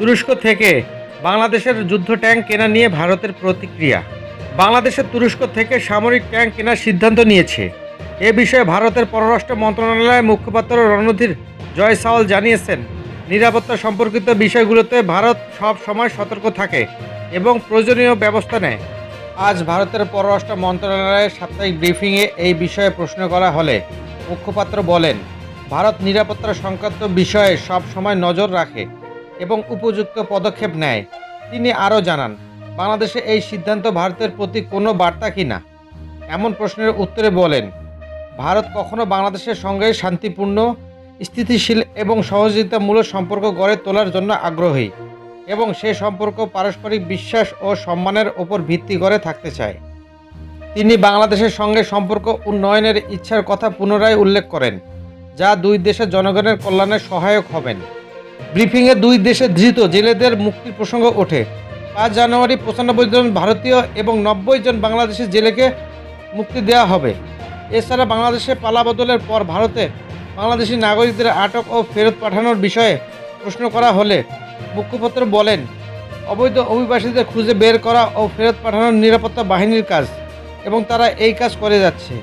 তুরস্ক থেকে বাংলাদেশের যুদ্ধ ট্যাঙ্ক কেনা নিয়ে ভারতের প্রতিক্রিয়া। বাংলাদেশের তুরস্ক থেকে সামরিক ট্যাঙ্ক কেনার সিদ্ধান্ত নিয়েছে। এ বিষয়ে ভারতের পররাষ্ট্র মন্ত্রণালয়ের মুখপাত্র রণধীর জয়সাওয়াল জানিয়েছেন, নিরাপত্তা সম্পর্কিত বিষয়গুলোতে ভারত সব সময় সতর্ক থাকে এবং প্রয়োজনীয় ব্যবস্থা নেয়। আজ ভারতের পররাষ্ট্র মন্ত্রণালয়ের সাপ্তাহিক ব্রিফিংয়ে এই বিষয়ে প্রশ্ন করা হলে মুখপাত্র বলেন, ভারত নিরাপত্তা সংক্রান্ত বিষয়ে সব সময় নজর রাখে। এবং উপযুক্ত পদক্ষেপ নেয়। তিনি আরও জানান, বাংলাদেশে এই সিদ্ধান্ত ভারতের প্রতি কোনো বার্তা কিনা এমন প্রশ্নের উত্তরে বলেন, ভারত কখনো বাংলাদেশের সঙ্গে শান্তিপূর্ণ, স্থিতিশীল এবং সহযোগিতামূলক সম্পর্ক গড়ে তোলার জন্য আগ্রহী এবং সে সম্পর্ক পারস্পরিক বিশ্বাস ও সম্মানের ওপর ভিত্তি করে থাকতে চায়। তিনি বাংলাদেশের সঙ্গে সম্পর্ক উন্নয়নের ইচ্ছার কথা পুনরায় উল্লেখ করেন, যা দুই দেশের জনগণের কল্যাণে সহায়ক হবেন। ব্রিফিংয়ে দুই দেশের ধৃত জেলেদের মুক্তির প্রসঙ্গ ওঠে। পাঁচ জানুয়ারি পঁচানব্বই জন ভারতীয় এবং নব্বই জন বাংলাদেশি জেলেকে মুক্তি দেওয়া হবে। এছাড়া বাংলাদেশে পালাবদলের পর ভারতে বাংলাদেশি নাগরিকদের আটক ও ফেরত পাঠানোর বিষয়ে প্রশ্ন করা হলে মুখপাত্র বলেন, অবৈধ অভিবাসীদের খুঁজে বের করা ও ফেরত পাঠানোর নিরাপত্তা বাহিনীর কাজ এবং তারা এই কাজ করে যাচ্ছে।